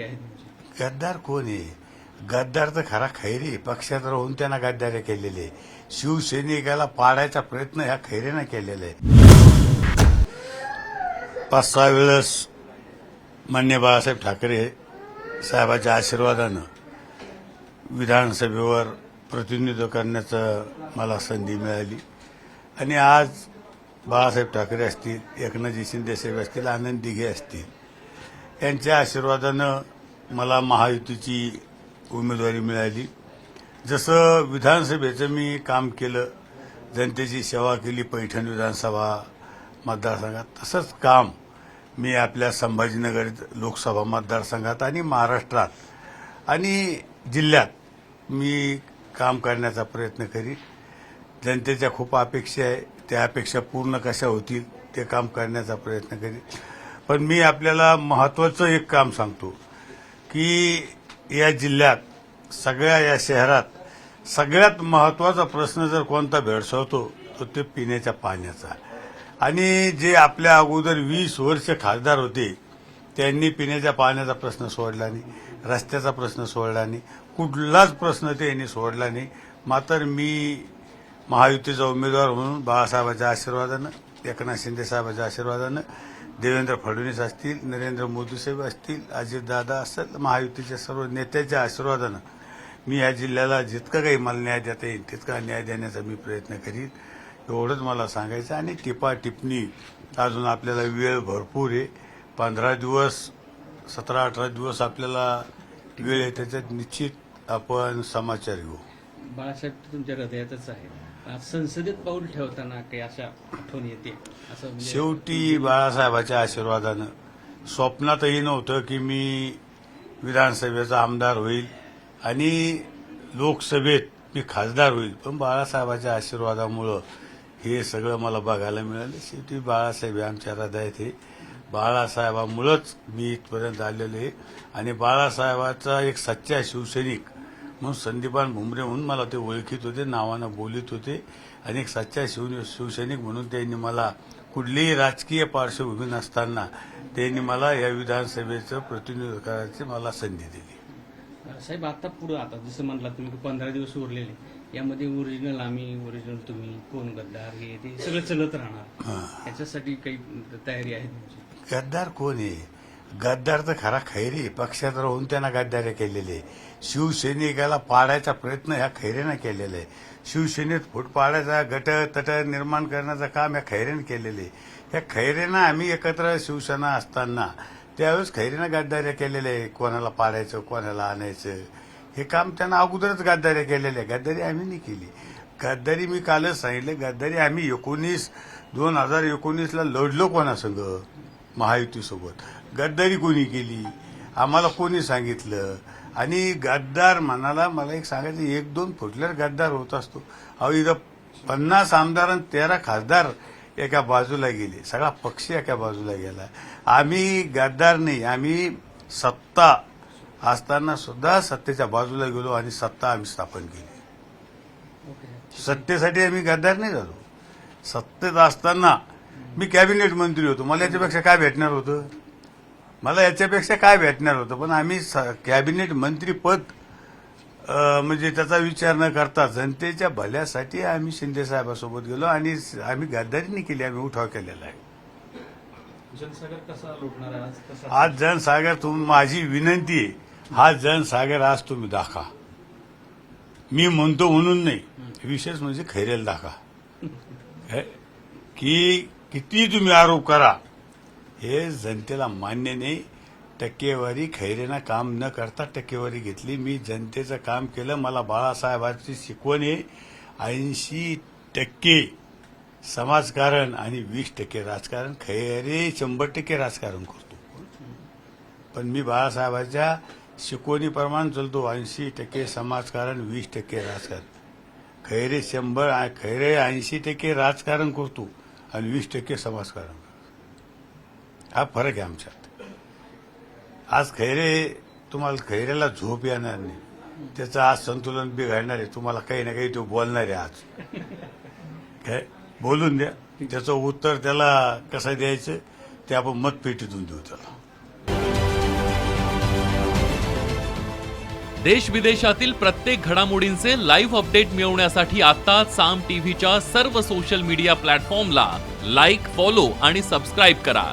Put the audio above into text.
खैरी आहे तुमची? गद्दार कोण आहे? गद्दार तर खरा खैरी पक्षात राहून त्यांना गद्दारी केलेले शिवसैनिकाला पाडायचा प्रयत्न ह्या खैरेनं केलेला आहे. पाच सहा वेळेस मान्य बाळासाहेब ठाकरे साहेबाच्या आशीर्वादानं विधानसभेवर प्रतिनिधित्व करण्याचं मला संधी मिळाली. आणि आज बाळासाहेब ठाकरे असतील एकनाथजी शिंदेसाहेब असतील आनंद दिघे असतील यांच्या आशीर्वादानं मला महायुतीची उमेदवारी मिळाली. जसं विधानसभेचं मी काम केलं जनतेची सेवा केली पैठण विधानसभा मतदारसंघात तसंच काम मी आपल्या संभाजीनगर लोकसभा मतदारसंघात आणि महाराष्ट्रात आणि जिल्ह्यात मी काम करण्याचा प्रयत्न करीन जनतेच्या खूप अपेक्षा आहे त्या अपेक्षा पूर्ण कशा होतील ते काम करण्याचा प्रयत्न करीन पण मी आपल्याला महत्वाचं एक काम सांगतो की या जिल्ह्यात सगळ्या या शहरात सगळ्यात महत्त्वाचा प्रश्न जर कोणता भेडसावतो तो ते पिण्याच्या पाण्याचा आणि जे आपल्या अगोदर वीस वर्ष खासदार होते त्यांनी पिण्याच्या पाण्याचा प्रश्न सोडला नाही रस्त्याचा प्रश्न सोडला नाही कुठलाच प्रश्न ते यांनी सोडला नाही. मात्र मी महायुतीचा उमेदवार म्हणून बाळासाहेबांच्या आशीर्वादानं एकनाथ शिंदे साहेबांच्या आशीर्वादानं देवेंद्र फडणवीस असतील नरेंद्र मोदी साहेब असतील अजितदादा असतील महायुतीच्या सर्व नेत्याच्या आशीर्वादानं मी या जिल्ह्याला जितकं काही मला न्याय देता येईल तितका न्याय देण्याचा मी प्रयत्न करीन. एवढंच मला सांगायचं आणि टिपा टिप्पणी अजून आपल्याला वेळ भरपूर आहे. पंधरा दिवस सतरा अठरा दिवस आपल्याला वेळ आहे त्याच्यात निश्चित आपण समाचार घेऊ बाळासाहेब तुमच्या हृदयातच आहे. संसदेत पाऊल ठेवताना काही अशा आठवण येते? असं म्हणजे शेवटी बाळासाहेबाच्या आशीर्वादानं. स्वप्नातही नव्हतं की मी विधानसभेचा आमदार होईल आणि लोकसभेत मी खासदार होईल. पण बाळासाहेबाच्या आशीर्वादामुळं हे सगळं मला बघायला मिळालं. शेवटी बाळासाहेब आमच्या हृदयात हे बाळासाहेबामुळंच मी इथपर्यंत आलेलो आहे. आणि बाळासाहेबाचा एक सच्चा शिवसैनिक म्हणून संदीपान भुमरे म्हणून मला ते ओळखीत होते नावानं बोलित होते. आणि एक सच्चा शिव शिवसैनिक म्हणून त्यांनी मला कुठलीही राजकीय पार्श्वभूमी नसताना त्यांनी मला या विधानसभेचं प्रतिनिधित्व करायची मला संधी दिली. साहेब आता पुढं आता जसं म्हणला तुम्ही पंधरा दिवस उरलेले. यामध्ये ओरिजिनल आम्ही ओरिजिनल तुम्ही कोण गद्दार हे ते सगळं चलत राहणार. याच्यासाठी काही तयारी आहे तुमची? गद्दार कोण आहे? गद्दार तर खरा खैरे पक्षात राहून त्यांना गद्दारी केलेले शिवसैनिकाला पाडायचा प्रयत्न ह्या खैरेनं केलेला आहे. शिवसेनेत फूट पाडायचा गट तट निर्माण करण्याचं काम ह्या खैरेनं केलेले ह्या खैरेनं आम्ही एकत्र शिवसेना असताना त्यावेळेस खैरेनं गद्दाऱ्या केलेल्या आहे. कोणाला पाडायचं कोणाला आणायचं हे काम त्यांना अगोदरच गद्दाऱ्या केलेल्या आहे. गद्दारी आम्ही नाही केली. गद्दारी मी कालच सांगितलं गद्दारी आम्ही एकोणीस दोन हजार एकोणीसला लढलो कोणासंग? महायुतीसोबत. गद्दारी कोणी केली? आम्हाला कोणी सांगितलं? आणि गद्दार म्हणाला मला एक सांगायचं एक दोन फुटल्यावर गद्दार होत असतो. अहो इथं पन्नास आमदार आणि तेरा खासदार एका बाजूला गेले. सगळा पक्ष एका बाजूला गेला. आम्ही गद्दार नाही आम्ही सत्ता असताना सुद्धा सत्तेच्या बाजूला गेलो आणि सत्ता आम्ही स्थापन केली. सत्तेसाठी आम्ही गद्दार नाही झालो. सत्तेत असताना मी कॅबिनेट मंत्री होतो. मला याच्यापेक्षा काय भेटणार होतं? मला याच्यापेक्षा काय भेटणार होतं? पण आम्ही कॅबिनेट मंत्री पद अं, म्हणजे त्याचा विचार न करता जनतेच्या भल्यासाठी आम्ही शिंदे साहेबासोबत गेलो आणि आम्ही गद्दारी नाही केली आम्ही उठाव केलेला आहे. जनसागर कसा लुटणार आहे? आज जनसागर तुम्ही माझी विनंती आहे हा जनसागर आज तुम्ही दाखवा. मी म्हणतो म्हणून नाही विशेष म्हणजे खैरेल दाखवा. हे- की किती तुम्ही आरोप करा हे जनतेला मान्य नाही. टक्केवारी खैरेनं काम न करता टक्केवारी घेतली. मी जनतेचं काम केलं. मला बाळासाहेबांची शिकवण आहे. ऐंशी टक्के समाजकारण आणि वीस टक्के राजकारण. खैरे शंभर टक्के राजकारण करतो. पण मी बाळासाहेबांच्या शिकवणीप्रमाणे चलतो. ऐंशी टक्के समाजकारण वीस टक्के राजकारण. खैरे शंभर खैरे ऐंशी टक्के राजकारण करतो आणि वीस टक्के समाजकारण करतो. हा फरक आहे आमच्यात. आज खैरे तुम्हाला खैऱ्याला झोप येणार नाही. त्याचं आज संतुलन बिघडणार आहे. तुम्हाला काही ना काही तो बोलणार आहे आज. काय? बोलून द्या. त्याचं उत्तर त्याला कसं द्यायचं ते आपण मतपेटीतून देऊ त्याला. देश विदेशातील प्रत्येक घडामोडींचे लाईव्ह अपडेट मिळवण्यासाठी आता साम टीव्हीच्या सर्व सोशल मीडिया प्लॅटफॉर्मला लाईक फॉलो आणि सबस्क्राईब करा.